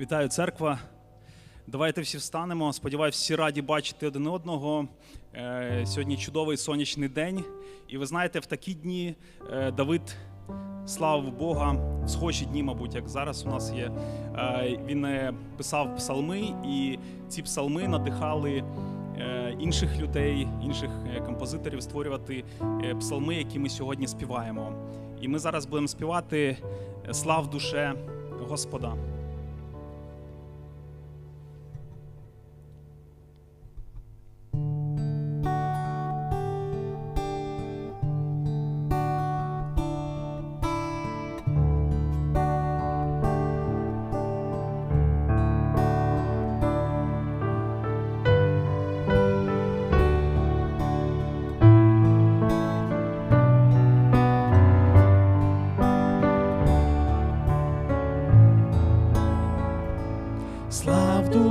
Вітаю, церква. Давайте всі встанемо. Сподіваюсь, всі раді бачити один одного. Е, Сьогодні чудовий сонячний день. І ви знаєте, в такі дні е, Давид, слава Бога, в схожі дні, мабуть, як зараз у нас є. е, Він писав псалми, і ці псалми надихали інших людей, інших композиторів створювати псалми, які ми сьогодні співаємо. І ми зараз будемо співати Слав душе Господа.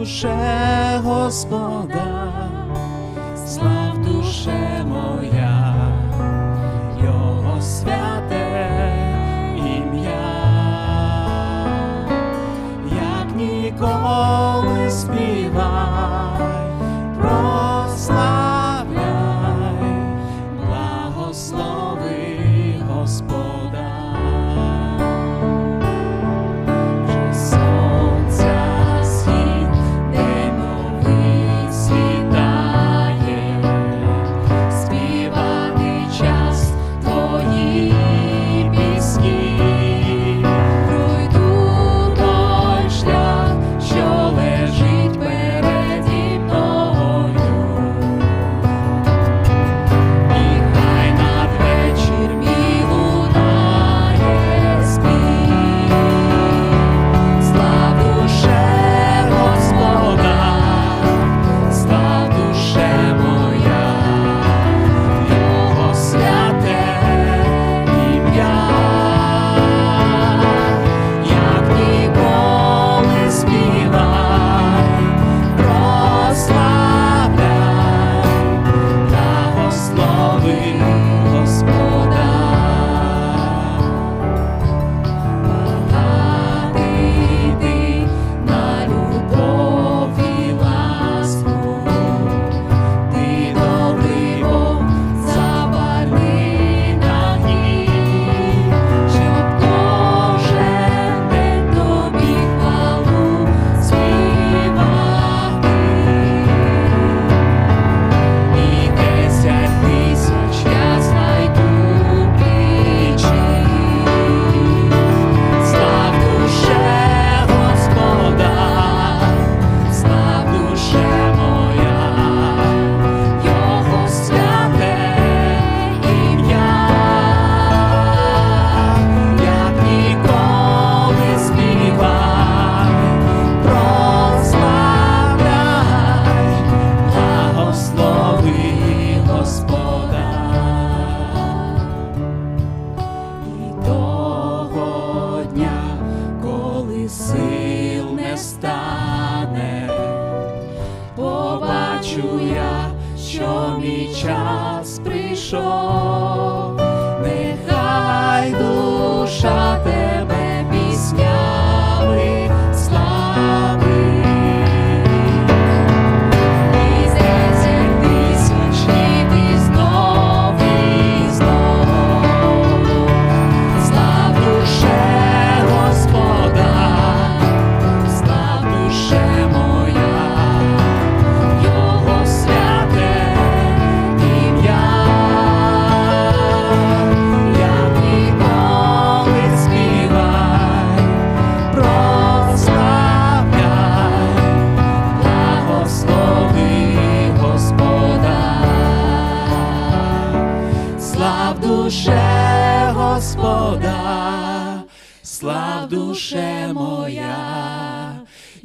Душе Господа, слав душе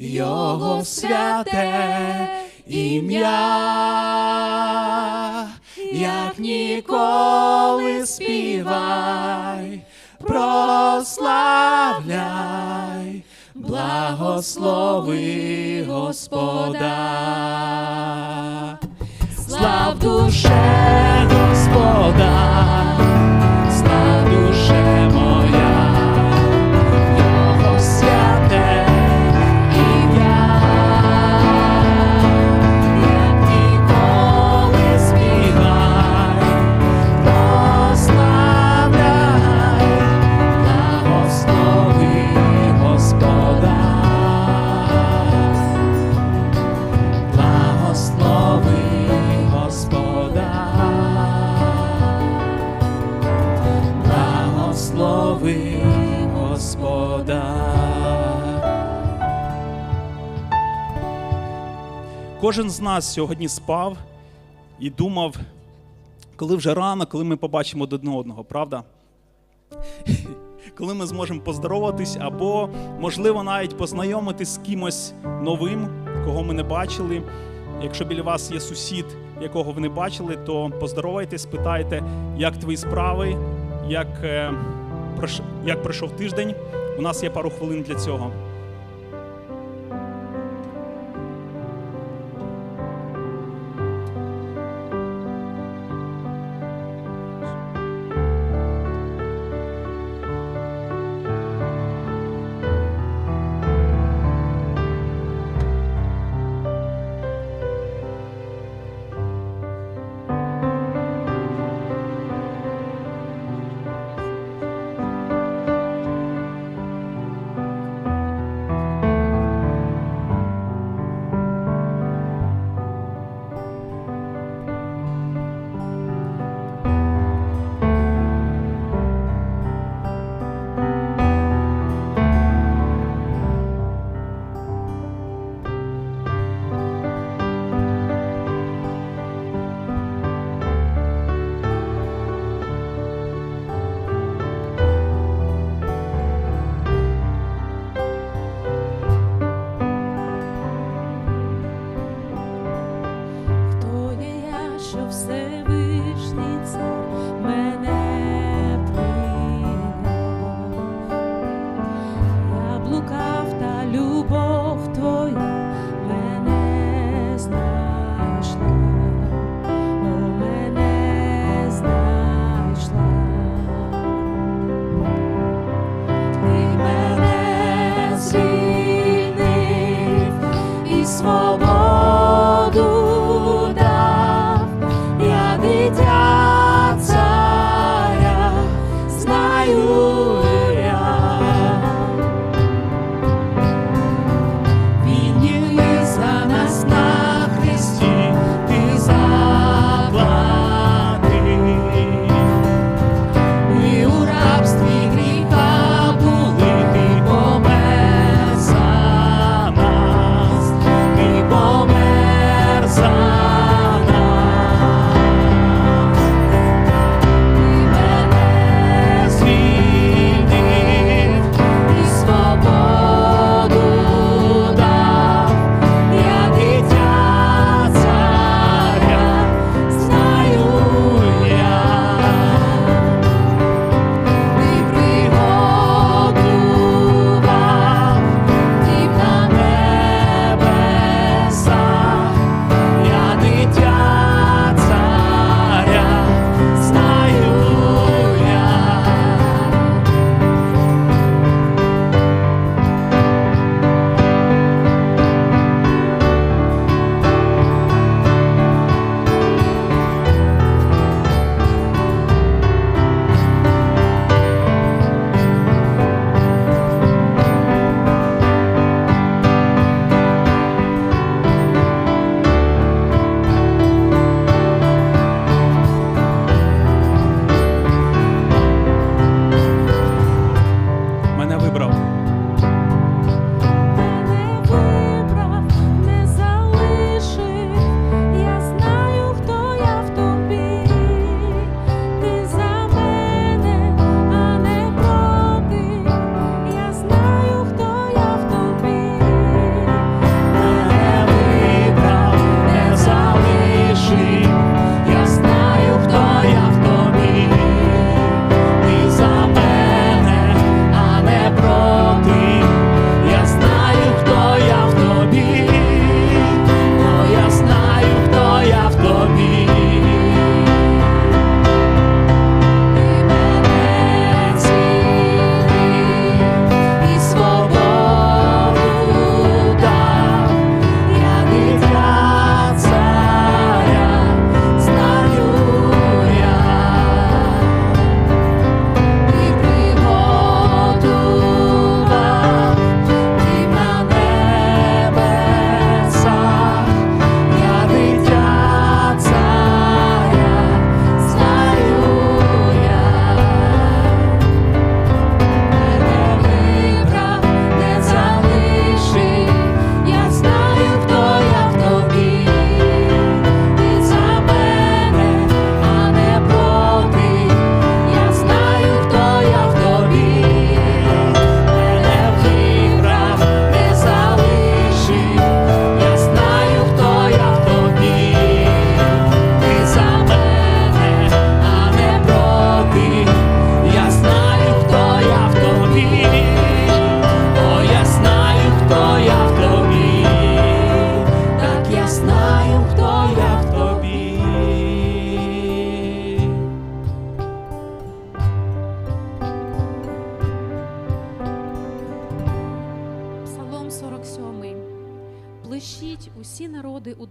Його святе ім'я, як ніколи співай, прославляй, благослови Господа. Слав душе Господа, слав душе моя, кожен з нас сьогодні спав і думав, коли вже рано, коли ми побачимо один одного, правда? Коли ми зможемо поздороватись, або, можливо, навіть познайомитись з кимось новим, кого ми не бачили. Якщо біля вас є сусід, якого ви не бачили, то поздоровайтесь, спитайте, як твої справи, як, е, як пройшов тиждень. У нас є пару хвилин для цього.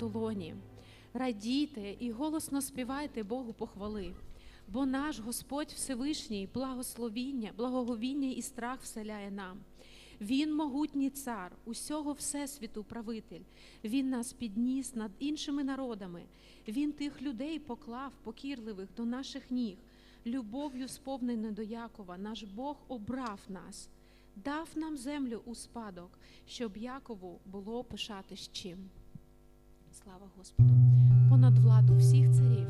долоні. Радійте і голосно співайте Богу похвали, бо наш Господь Всевишній благословіння, благоговіння і страх вселяє нам. Він могутній цар, усього Всесвіту правитель. Він нас підніс над іншими народами. Він тих людей поклав, покірливих до наших ніг, любов'ю сповнене до Якова. Наш Бог обрав нас, дав нам землю у спадок, щоб Якову було пишати з чим. Слава Господу! Понад владу всіх царів.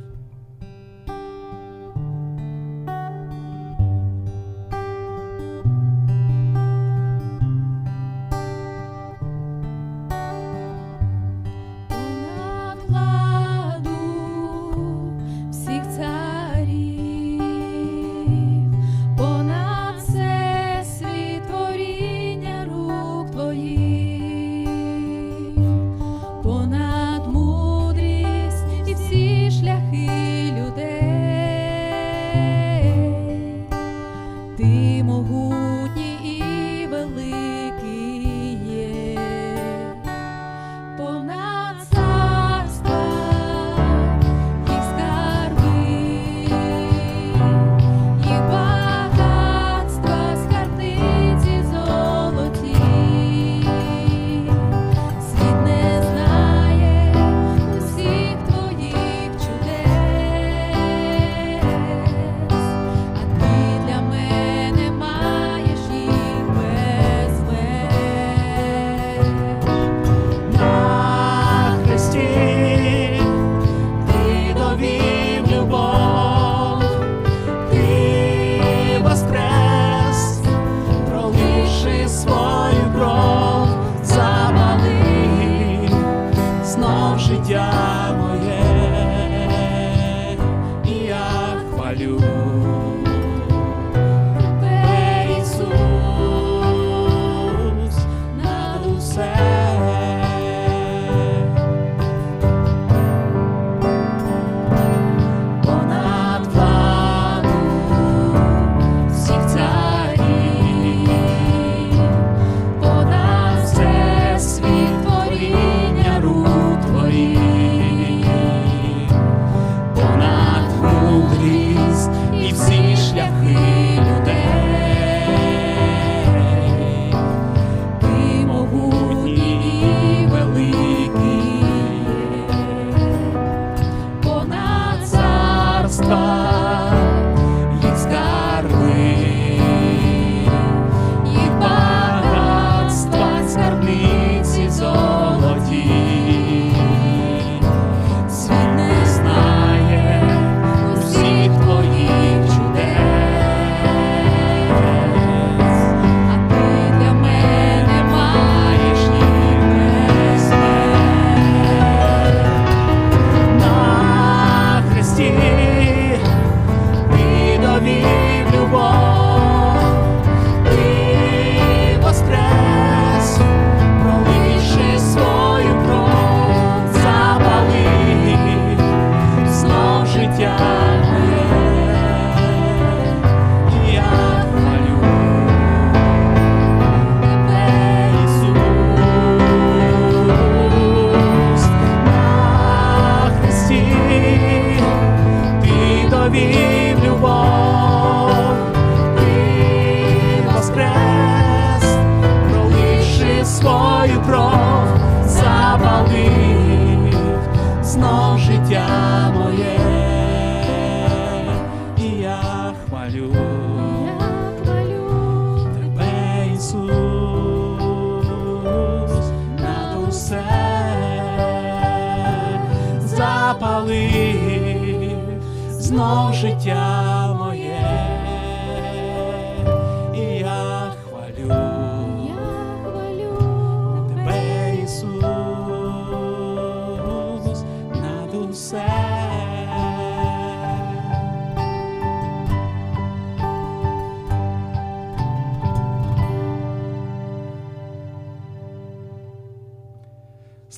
Leave the world.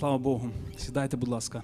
Слава Богу. Сідайте, будь ласка.